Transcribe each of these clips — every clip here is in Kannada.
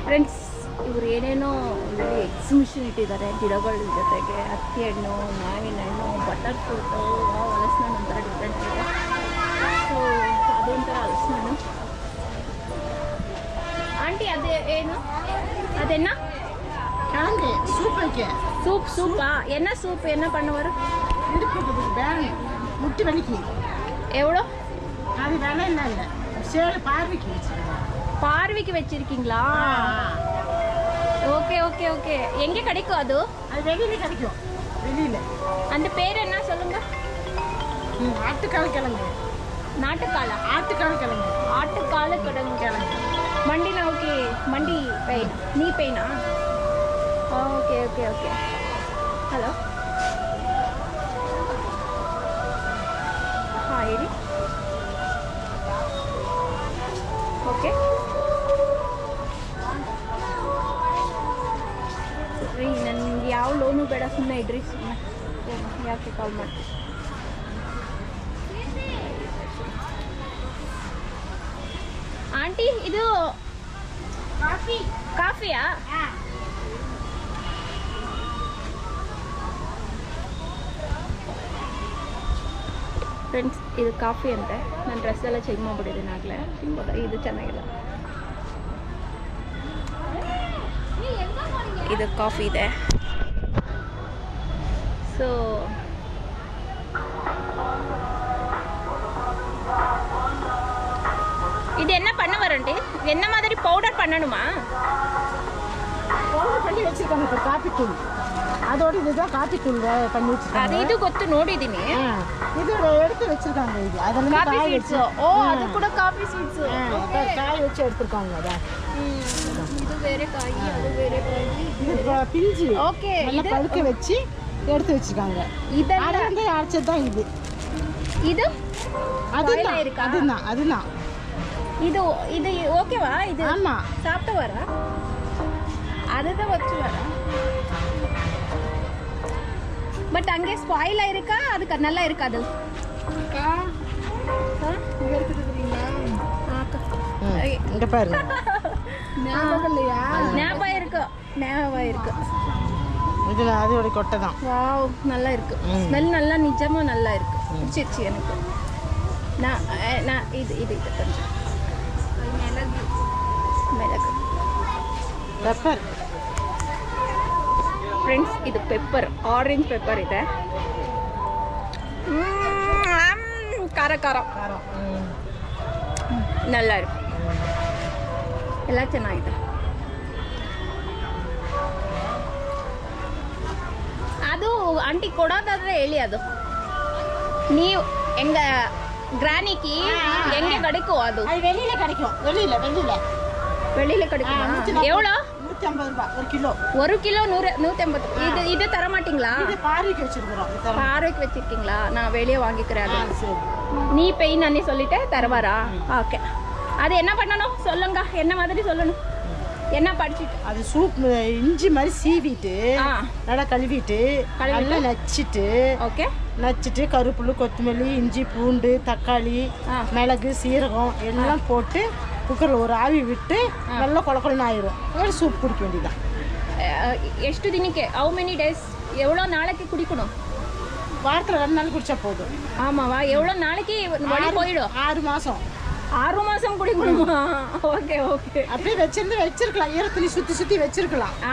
ಫ್ರೆಂಡ್ಸ್ ಇವ್ರು ಏನೇನೋ ಇಲ್ಲಿ ಎಕ್ಸಿಬಿಷನ್ ಇಟ್ಟಿದ್ದಾರೆ ಗಿಡಗಳ ಜೊತೆಗೆ ಹತ್ತಿ ಹಣ್ಣು ಮಾವಿನ ಹಣ್ಣು ಬಟರ್ ಫ್ರೂಟು ಹಲಸಿನ ಹಣ್ಣು ಒಂಥರ ಡಿಫ್ರೆಂಟ್ ಇದೆ ಸೊ ಅದೊಂಥರ ಹಲಸಿನ ಹಣ್ಣು ಆಂಟಿ ಅದೇ ಏನು ಅದೆನ್ನ கிழங்கு சூப் வைக்க சூப் சூப்பா என்ன சூப் என்ன பண்ணுவார் இருக்குது பேன் முட்டி வலிக்கு எவ்வளோ அது விலை இல்லை இல்லை சேல் பார்வைக்கு வச்சுருக்கேன் பார்வைக்கு வச்சிருக்கீங்களா? Okay okay okay. எங்க கிடைக்கும் அது? அது வெளியில கிடைக்கும். வெளியில. அந்த பேர் என்ன சொல்லுங்க? ஆட்டுக்கால் கிழங்கு. நாட்டுக்கால? ஆட்டுக்கால் கிழங்கு. ஆட்டுக்கால கிழங்கு. கிழங்கு. மண்டினா ஓகே. மண்டி பெயின் நீ பெயினா? Okay okay okay. ஹலோ? ಸುಮ್ಮನೆ ಇಡ್ರಿ ಸುಮ್ಮನೆ ಯಾಕೆ ಕಾಲ್ ಮಾಡಿ? ಆಂಟಿ ಇದು ಕಾಫಿ. ಕಾಫಿಯಾ? ಫ್ರೆಂಡ್ಸ್ ಇದು ಕಾಫಿ ಅಂತೆ. ನಾನು ಡ್ರೆಸ್ ಎಲ್ಲ ಚೇಂಜ್ ಮಾಡಿಬಿಟ್ಟಿದ್ದೀನಿ ಆಗಲೇ ತಿನ್ಬೋದ? ಇದು ಚೆನ್ನಾಗಿಲ್ಲ. ಇದು ಕಾಫಿ ಇದೆ. ஸோ இது என்ன பண்ண வரண்டு? என்ன மாதிரி பவுடர் பண்ணணுமா? பவுடர் பண்ணி வச்சிருக்காங்க இப்போ காப்பி தூள் அதோட இதுதான் காப்பி தூள் பண்ணி வச்சிருக்காங்க. அது இது கொத்து நோடிதினி இது எடுத்து வச்சிருக்காங்க இது. அதில் காப்பி ஸ்வீட்ஸ் ஓ? அது கூட காப்பி ஸ்வீட்ஸ் காய் வச்சு எடுத்துருக்காங்க அதான் இது வேற காய் அது வேற காய். இது பிஞ்சு. ஓகே நல்லா பழுக்க வச்சு எடுத்து வச்சிருக்காங்க. இதெல்லாம் வந்து அரைச்சது தான் இது. இது? அதுதான் இருக்கா? அதுதான் அதுதான். இது இது ஓகேவா? இது ஆமா. சாப்பிட்டு வர? அதுதான் வச்சு வர. பட் அங்கே ஸ்பாயில் ஆயிருக்கா? அதுக்கு நல்லா இருக்காது. இங்க பாருங்க ஞாபகம் இல்லையா? ஞாபகம் இருக்கு. ஞாபகம் இருக்கு. இதில் அதோட கொட்டை தான் வாவ் நல்லா இருக்கு. ஸ்மெல் நல்லா நிஜமா நல்லா இருக்கு. பிடிச்சிருச்சு எனக்கு. நான் நான் இது இது இது கொஞ்சம். மிளகு. மிளகு. பெப்பர் ஃப்ரெண்ட்ஸ் இது பெப்பர் ஆரஞ்சு பெப்பர் இதை. கார காரம். காரம் நல்லா இருக்கு. ಎಲ್ಲ ಚೆನ್ನಾಗಿದೆ ಅದು ಆಂಟಿ ಕೊಡೋದಾದ್ರೆ ಹೇಳಿ ಅದು ನೀವು ಹೆಂಗ ಗ್ರಾನಿಕಿ ಹೆಂಗೆ ಕಡಿಕೋ ಅದು அது வெளியில கிடைக்கும் வெளியில வெளியில வெளியில ஆ, கிடைக்குமா நூத்தி நாப்பது- எவ்வளோ நூத்தி ஐம்பது ரூபாய் ஒரு கிலோ ஒரு கிலோ நூறு நூற்றம்பது இது இது தர மாட்டீங்களா இது பார்வைக்கு வச்சிருக்கிறோம் இது தரோம். ஆரோக்கிய வச்சிருக்கீங்களா நான் வெளியே வாங்கிக்கிறேன் ஆ, அது சரி நீ பெயின் அன்னி சொல்லிட்டு தருவாரா ஓகே அது என்ன பண்ணணும் சொல்லுங்க என்ன மாதிரி சொல்லணும் என்ன படிச்சுட்டு அது சூப் இஞ்சி மாதிரி சீவிட்டு ஆ நல்லா கழுவிட்டு கழுவிட்டு? நல்லா நச்சிட்டு ஓகே நச்சிட்டு கருப்புள்ளு கொத்தமல்லி இஞ்சி பூண்டு தக்காளி ஆ. மிளகு சீரகம் எல்லாம் போட்டு குக்கரில் ஒரு ஆவி விட்டு நல்லா கொலக்கொலன்னு ஆயிரும் அப்புறம் சூப் குடிக்க வேண்டியதான் அஹ், ಎಷ್ಟು ದಿನಕ್ಕೆ ಹೌ ಮೆನಿ ಡೇಸ್ எவ்வளோ நாளைக்கு குடிக்கணும் வாரத்தில் ரெண்டு நாள் குடிச்சா போதும் ஆமாவா எவ்வளோ நாளைக்கு வழி போயிடும் ஆறு மாதம் ஆறு மாதம் குடிக்கணுமா ஓகே ஓகே அப்படியே வச்சிருந்து வச்சிருக்கலாம் ஈரத்துணி சுற்றி சுற்றி வச்சிருக்கலாம் ஆ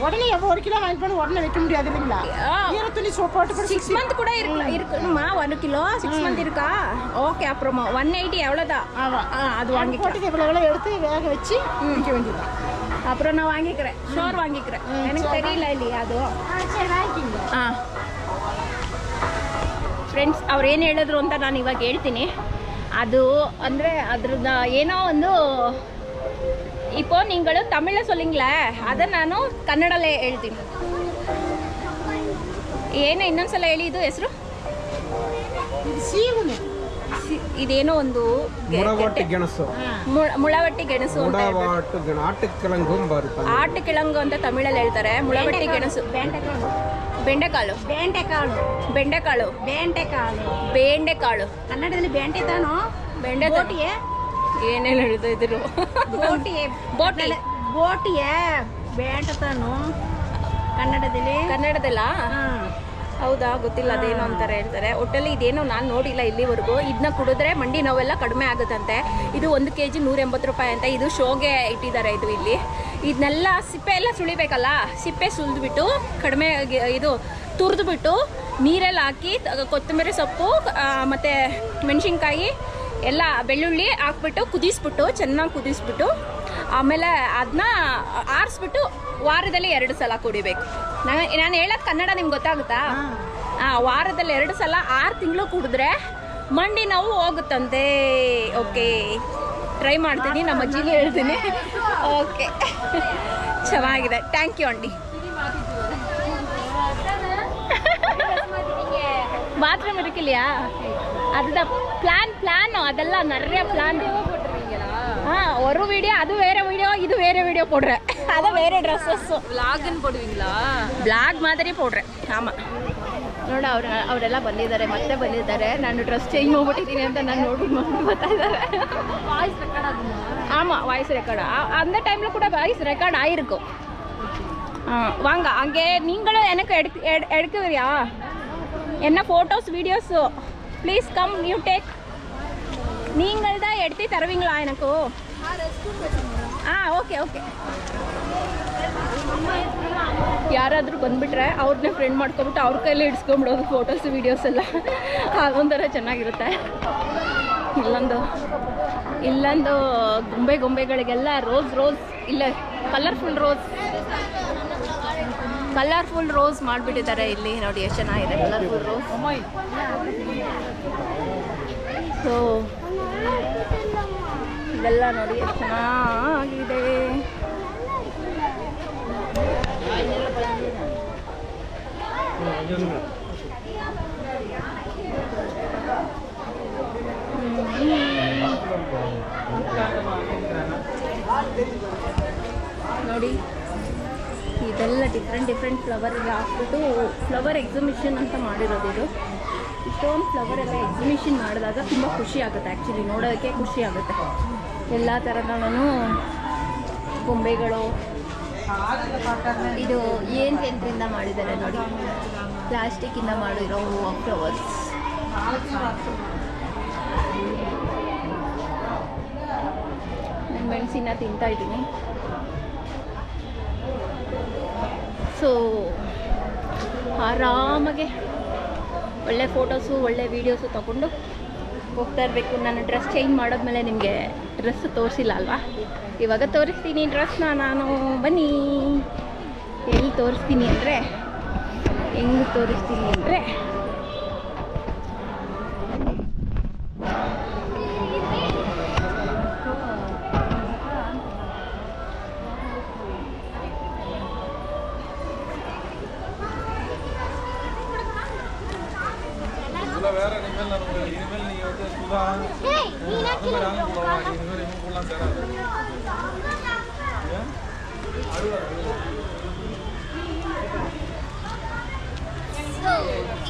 உடனே எவ்வளோ ஒரு கிலோ வாங்கி பண்ணி உடனே வைக்க முடியாது இல்லைங்களா ஆ. ஈரத்துணி சோ போட்டு போட்டு சிக்ஸ் மந்த் கூட இருக்கலாம் இருக்கணுமா ஒரு கிலோ சிக்ஸ் மந்த் இருக்கா ஓகே அப்புறமா ஒன் எயிட்டி எவ்வளோதான் ஆமாம் ஆ அது அது வாங்கிக்கலாம் போட்டு எவ்வளோ எவ்வளோ எடுத்து வேக வச்சு குடிக்க வேண்டியதான் அப்புறம் நான் வாங்கிக்கிறேன் ஷோர் வாங்கிக்கிறேன் எனக்கு தெரியல இல்லையா அதுவும் சரி வாங்கிக்கிங்க ಹಾಂ ಫ್ರೆಂಡ್ಸ್ ಅವ್ರು ಏನು ಹೇಳಿದ್ರು ಅಂತ ನಾನು ಇವಾಗ ಹೇಳ್ತೀನಿ ಅದು ಅಂದರೆ ಅದ್ರದ್ದು ಏನೋ ಒಂದು இப்போ நீங்கள் தமிழில் சொல்லிங்களே அதை ನಾನು ಕನ್ನಡಲ್ಲೇ ಹೇಳ್ತೀನಿ ಏನು ಇನ್ನೊಂದ್ಸಲ ಹೇಳಿ ಇದು ಹೆಸರು இது சீவணும் ಇದೇನೋ ಒಂದು ಗೆ- ಮುಡವಾಟಿ ಗೆಣಸು ಮು- ಮುಳವಟ್ಟಿ ಗೆಣಸು ಅಂತ ಹೇಳ್ತಾರೆ. ಮುಡವಾಟು ಗೆಣ ಆಟಕ್ಕೆಲಂಗು ಬರುತ್ತೆ ಆಟ ಕಿಳಂಗು ಅಂತ ತಮಿಳಲ್ಲಿ ಹೇಳ್ತಾರೆ ಮುಳವಟ್ಟಿ ಗೆಣಸು ಬೆಂಡೆಕಾಳು. ಬೆಂಡೆಕಾಳು. ಬೆಂಡೆಕಾಳು. ಬೆಂಡೆಕಾಳು. ಬೆಂಡೆಕಾಳು. ಬೇಂಡೆಕಾಳು ಕನ್ನಡದಲ್ಲಿ ಬೆಂಡೆ ತಾನು? ಬೆಂಡೆ ಬೋಟಿಯೇ? ಏನೇನು ಹೇಳ್ತಾ ಇದ್ರು? ಬೋಟಿ. ಬೋಟಿ ಬೇಂಟೆ ತಾನು? ಕನ್ನಡದಲ್ಲಿ? ಕನ್ನಡದಲ್ಲ? ಹೌದಾ? ಗೊತ್ತಿಲ್ಲ ಅದೇನೋ ಅಂತಾರೆ ಹೇಳ್ತಾರೆ. ಒಟ್ಟಲ್ಲಿ ಇದೇನೋ ನಾನು ನೋಡಿಲ್ಲ ಇಲ್ಲಿವರೆಗೂ. ಇದನ್ನ ಕುಡಿದ್ರೆ ಮಂಡಿ ನೋವೆಲ್ಲ ಕಡಿಮೆ ಆಗುತ್ತಂತೆ. ಇದು ಒಂದು ಕೆ ಜಿ ನೂರ ಎಂಬತ್ತು ರೂಪಾಯಿ ಅಂತ ಇದು ಶೋಗೆ ಇಟ್ಟಿದ್ದಾರೆ ಇದು ಇಲ್ಲಿ. ಇದನ್ನೆಲ್ಲ ಸಿಪ್ಪೆ ಎಲ್ಲ ಸುಳಿಬೇಕಲ್ಲ? ಸಿಪ್ಪೆ ಸುಲಿದ್ಬಿಟ್ಟು ಕಡಿಮೆ ಇದು ತುರಿದ್ಬಿಟ್ಟು ನೀರಲ್ಲಿ ಹಾಕಿ ಕೊತ್ತಂಬರಿ ಸೊಪ್ಪು ಮತ್ತು ಮತ್ತೆ ಮೆಣಸಿನ್ಕಾಯಿ ಎಲ್ಲ ಬೆಳ್ಳುಳ್ಳಿ ಹಾಕ್ಬಿಟ್ಟು ಕುದಿಸ್ಬಿಟ್ಟು ಚೆನ್ನಾಗಿ ಕುದಿಸ್ಬಿಟ್ಟು ಆಮೇಲೆ ಅದನ್ನ ಆರಿಸ್ಬಿಟ್ಟು ವಾರದಲ್ಲಿ ಎರಡು ಸಲ ಕುಡಿಬೇಕು. ನಾನು ನಾನು ಹೇಳೋದು ಕನ್ನಡ ನಿಮ್ಗೆ ಗೊತ್ತಾಗುತ್ತಾ? ಹಾಂ. ವಾರದಲ್ಲಿ ಎರಡು ಸಲ ಆರು ತಿಂಗಳು ಕುಡಿದ್ರೆ ಮಂಡಿ ನೋವು ಹೋಗುತ್ತಂತೆ. ಓಕೆ. ಟ್ರೈ ಮಾಡ್ತೀನಿ ನಮ್ಮ ಅಜ್ಜಿಗೆ ಹೇಳ್ತೀನಿ. ಓಕೆ. ಚೆನ್ನಾಗಿದೆ. ಥ್ಯಾಂಕ್ ಯು ಅಂಡಿ ಬಾತ್ರೂಮ್ ಅದಕ್ಕಿಲ್ಲ ಅದದ ಪ್ಲಾನ್ ಪ್ಲಾನು ಅದೆಲ್ಲ ನರ್ಯ ಪ್ಲ್ಯಾನ್ ஒரு வீடியோ அது வேற வீடியோ இது வேற வீடியோ போடுறேன் அதான் வேற ட்ரெஸ்ஸஸ் வ்ளாக்னு போடுவீங்களா ಬ್ಲಾಗ್ ಮಾದರಿ போடுறேன் ஆமாம் ನೋಡ ಅವ್ರ ಅವರೆಲ್ಲ ಬಂದಿದ್ದಾರೆ ಮತ್ತೆ ಬಂದಿದ್ದಾರೆ ನಾನು ಡ್ರೆಸ್ ಚೇಂಜ್ ಮಾಡ್ಬಿಟ್ಟಿದ್ದೀನಿ ಅಂತ ನಾನು ನೋಡಿ ನೋಡಿ ಬರ್ತಾ ಇದ್ದಾರೆ வாய்ஸ் ரெக்கார்ட் ஆகுமா ஆமாம் வாய்ஸ் ரெக்கார்டு அந்த டைமில் கூட வாய்ஸ் ரெக்கார்ட் ஆகிருக்கும் ஆ வாங்க அங்கே நீங்களும் எனக்கு எடுத்து எடு எடுக்குறியா என்ன photos videos please come you take நீங்கள் தான் எடுத்து தருவீங்களா எனக்கு ஆ ಓಕೆ ಓಕೆ ಯಾರಾದರೂ ಬಂದುಬಿಟ್ರೆ ಅವ್ರನ್ನೇ ಫ್ರೆಂಡ್ ಮಾಡ್ಕೊಬಿಟ್ಟು ಅವ್ರ ಕೈಲೇ ಇಡ್ಸ್ಕೊಂಬಿಡೋದು ಫೋಟೋಸ್ ವೀಡಿಯೋಸ್ ಎಲ್ಲ ಅದೊಂಥರ ಚೆನ್ನಾಗಿರುತ್ತೆ ಇಲ್ಲೊಂದು ಇಲ್ಲೊಂದು ಗೊಂಬೆ ಗೊಂಬೆಗಳಿಗೆಲ್ಲ ರೋಸ್ ರೋಸ್ ಇಲ್ಲ ಕಲರ್ಫುಲ್ ರೋಸ್ ಕಲರ್ಫುಲ್ ರೋಸ್ ಮಾಡಿಬಿಟ್ಟಿದ್ದಾರೆ ಇಲ್ಲಿ ನೋಡಿ ಎಷ್ಟು ಚೆನ್ನಾಗಿದೆ ಕಲರ್ಫುಲ್ ರೋಸ್ ಸೊ ಇದೆಲ್ಲ ನೋಡಿ ಚೆನ್ನಾಗಿದೆ. ನೋಡಿ, ಇದೆಲ್ಲ ಡಿಫ್ರೆಂಟ್ ಡಿಫ್ರೆಂಟ್ ಫ್ಲವರ್ಗೆ ಹಾಕ್ಬಿಟ್ಟು ಫ್ಲವರ್ ಎಕ್ಸಿಬಿಷನ್ ಅಂತ ಮಾಡಿರೋದು ಇದು. ಇಷ್ಟೊಂದು ಫ್ಲವರ್ ಎಲ್ಲ ಎಕ್ಸಿಬಿಷನ್ ಮಾಡಿದಾಗ ತುಂಬ ಖುಷಿ ಆಗುತ್ತೆ ಆ್ಯಕ್ಚುಲಿ ನೋಡೋದಕ್ಕೆ ಖುಷಿ ಆಗುತ್ತೆ. ಎಲ್ಲ ಥರದೂ ಗೊಂಬೆಗಳು. ಇದು ಏನು ಯಂತ್ರದಿಂದ ಮಾಡಿದ್ದಾರೆ ನೋಡಿ. ಪ್ಲಾಸ್ಟಿಕ್ಕಿಂದ ಮಾಡಿರೋ ಫ್ಲವರ್ಸ್ ನಾನು ಮೆಣಸಿನ ತಿಂತಾ ಇದ್ದೀನಿ. ಸೊ ಆರಾಮಾಗೆ ಒಳ್ಳೆ ಫೋಟೋಸು ಒಳ್ಳೆ ವೀಡಿಯೋಸು ತಗೊಂಡು ಹೋಗ್ತಾ ಇರಬೇಕು. ನಾನು ಡ್ರೆಸ್ ಚೇಂಜ್ ಮಾಡಿದ್ಮೇಲೆ ನಿಮಗೆ ಡ್ರೆಸ್ ತೋರಿಸಿಲ್ಲ ಅಲ್ವಾ? ಇವಾಗ ತೋರಿಸ್ತೀನಿ ಡ್ರೆಸ್ನ ನಾನು ಬನ್ನಿ. ಎಲ್ಲಿ ತೋರಿಸ್ತೀನಿ ಅಂದರೆ? ಹೆಂಗೆ ತೋರಿಸ್ತೀನಿ ಅಂದರೆ?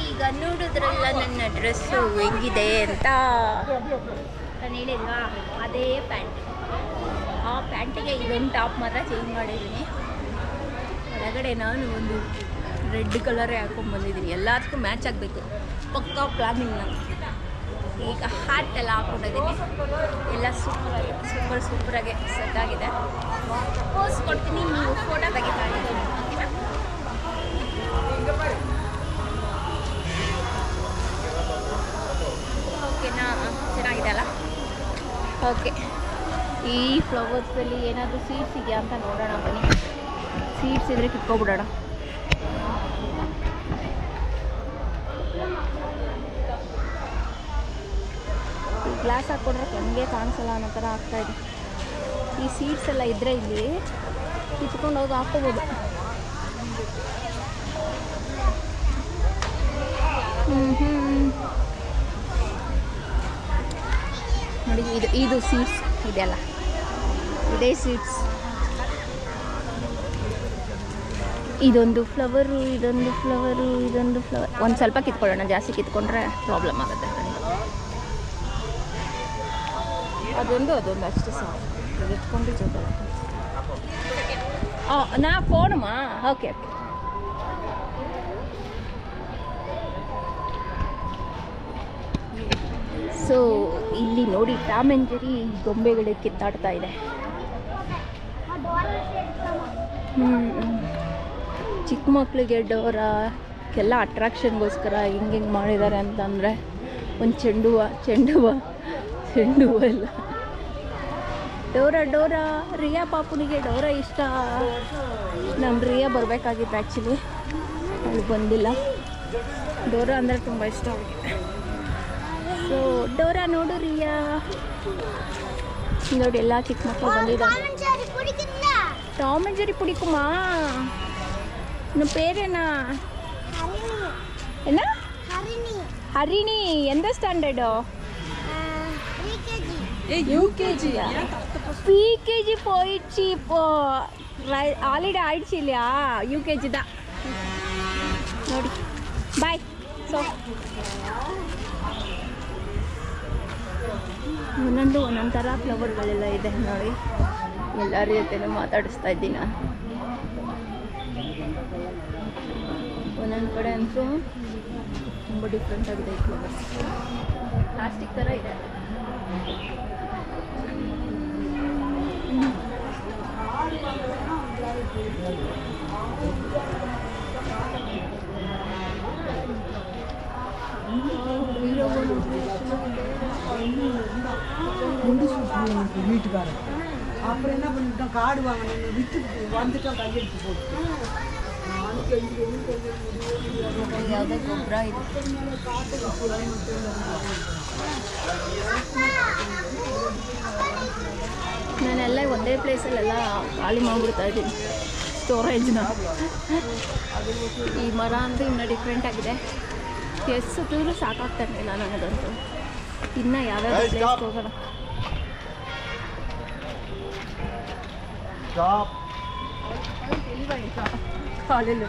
ಈಗ ನೋಡಿದ್ರಲ್ಲ ನನ್ನ ಡ್ರೆಸ್ಸು ಹೆಂಗಿದೆ ಅಂತ. ನಾನು ಹೇಳಿದ್ವಾ ಅದೇ ಪ್ಯಾಂಟ್. ಆ ಪ್ಯಾಂಟಿಗೆ ಇದೊಂದು ಟಾಪ್ ಮಾತ್ರ ಚೇಂಜ್ ಮಾಡಿದ್ದೀನಿ. ಒಳಗಡೆ ನಾನು ಒಂದು ರೆಡ್ ಕಲರೇ ಹಾಕೊಂಡು ಬಂದಿದ್ದೀನಿ. ಎಲ್ಲದಕ್ಕೂ ಮ್ಯಾಚ್ ಆಗಬೇಕು. ಪಕ್ಕಾ ಪ್ಲಾನಿಂಗ್ ನಾನು ಈಗ ಹಾಟ್ ಎಲ್ಲ ಹಾಕೊಂಡಿದ್ದೀನಿ ಎಲ್ಲ ಸೂಪರ್ ಸೂಪರ್ ಸೂಪರಾಗಿ ಸೆಟ್ ಆಗಿದೆ. ಪೋಸ್ ಕೊಡ್ತೀನಿ, ನೀವು ಫೋಟೋ ತೆಗಿತಾ ಓಕೆನಾ ಚೆನ್ನಾಗಿದೆ ಅಲ್ಲ? ಓಕೆ ಈ ಫ್ಲವರ್ಸಲ್ಲಿ ಏನಾದರೂ ಸೀಡ್ಸ್ ಇದೆಯಾ ಅಂತ ನೋಡೋಣ, ಬನ್ನಿ. ಸೀಡ್ಸ್ ಇದ್ರೆ ಕಿತ್ಕೊಬಿಡೋಣ. ಗ್ಲಾಸ್ ಹಾಕ್ಕೊಂಡ್ರೆ ಹೆಂಗೆ ಕಾಣಿಸಲ್ಲ ಅನ್ನೋ ಥರ ಆಗ್ತಾಯಿದೆ ಈ ಸೀಡ್ಸ್ ಎಲ್ಲ ಇದ್ದರೆ ಇಲ್ಲಿ ಕಿತ್ಕೊಂಡು ಹೋಗಿ ಹಾಕೋಬೋದು ನೋಡಿ, ಇದು ಇದು ಸೀಡ್ಸ್ ಇದೆಲ್ಲ. ಇದೇ ಸೀಡ್ಸ್ ಇದೊಂದು ಫ್ಲವರು ಇದೊಂದು ಫ್ಲವರು ಇದೊಂದು ಫ್ಲವರ್ ಒಂದು ಸ್ವಲ್ಪ ಕಿತ್ಕೊಳ್ಳೋಣ. ಜಾಸ್ತಿ ಕಿತ್ಕೊಂಡ್ರೆ ಪ್ರಾಬ್ಲಮ್ ಆಗುತ್ತೆ. ಅದೊಂದು ಅದೊಂದು ಅಷ್ಟೇ ಸಾಕು. ಎತ್ಕೊಂಡು ಜೊತೆ ನಾ ಫೋನಮ್ಮ ಓಕೆ ಓಕೆ ಸೊ ಇಲ್ಲಿ ನೋಡಿ ಟಾಮ್ ಜೆರಿ ಗೊಂಬೆಗಳು ಕಿತ್ತಾಡ್ತಾ ಇದೆ. ಚಿಕ್ಕ ಮಕ್ಕಳಿಗೆ ಡೋರಾಕ್ಕೆಲ್ಲ ಅಟ್ರಾಕ್ಷನ್ಗೋಸ್ಕರ ಹಿಂಗೆ ಹಿಂಗೆ ಮಾಡಿದ್ದಾರೆ ಅಂತಂದರೆ, ಒಂದು ಚೆಂಡು ಹೂವ ಚೆಂಡು ಹೂವ ಚೆಂಡು ಹೂವ ಎಲ್ಲ. ಡೋರಾ ಡೋರಾ ರಿಯಾ ಪಾಪುನಿಗೆ ಡೋರಾ ಇಷ್ಟ ನಮ್ಮ ರಿಯಾ ಬರಬೇಕಾಗಿತ್ತು ಆ್ಯಕ್ಚುಲಿ ಅವಳು ಬಂದಿಲ್ಲ ಡೋರಾ ಅಂದರೆ ತುಂಬ ಇಷ್ಟ ಅವಳಿಗೆ ಸೊ ಡೋರಾ ನೋಡು ರಿಯಾ ನೋಡಿ ಎಲ್ಲ ಚಿಕ್ಕ ಮಕ್ಕಳು ಬಂದಿದ್ದಾರೆ டாம் அண்ட் ஜெரி பிடிக்குமா உன் பேர் என்ன என்ன ஹரிணி எந்த ஸ்டாண்டர்டோ யூகேஜியா ಪಿ ಕೆ ಜി പോയിച്ച് ഇപ്പോൾ ಆಲ್ರೆಡಿ ಆಯ್ಚಿಲ್ಲ ಯು ಕೆ ಜಿದ ನೋಡಿ. ಬಾಯ್ ಸೊ ಒಂದೊಂದು ಒಂದೊಂದು ಥರ ಫ್ಲವರ್ಗಳೆಲ್ಲ ಇದೆ ನೋಡಿ. ಎಲ್ಲರ ಜೊತೆನೂ ಮಾತಾಡಿಸ್ತಾ ಇದ್ದೀನಿ ನಾನು. ಒಂದೊಂದು ಕಡೆ ಅಂತೂ ತುಂಬ ಡಿಫ್ರೆಂಟ್ ಆಗಿದೆ ಫ್ಲವರ್ಸ್ ಪ್ಲಾಸ್ಟಿಕ್ ಥರ ಇದೆ. வீட்டுக்காரன் அப்புறம் என்ன பண்ணிட்டோம்? காடு வாங்கணும் வித்து வந்துட்டோம் கையெழுத்து போட்டு. காட்டு ನಾನೆಲ್ಲ ಒಂದೇ ಪ್ಲೇಸಲ್ಲೆಲ್ಲ ಖಾಲಿ ಮಾಡಿಬಿಡ್ತಾ ಇದ್ದೀನಿ. ಸ್ಟೋರೇಜ್ನ ಈ ಮರ ಅಂತೂ ಇನ್ನೂ ಡಿಫ್ರೆಂಟ್ ಆಗಿದೆ. ಎಷ್ಟು ಸುತ್ತಿದ್ರು ಸಾಕಾಗ್ತಾ ಇರಲಿಲ್ಲ ನನಗಂತೂ. ಇನ್ನು ಯಾವ್ಯಾವ ಪ್ಲೇಸ್ ಹೋಗೋಣ. ಕಾಲಲ್ಲಿ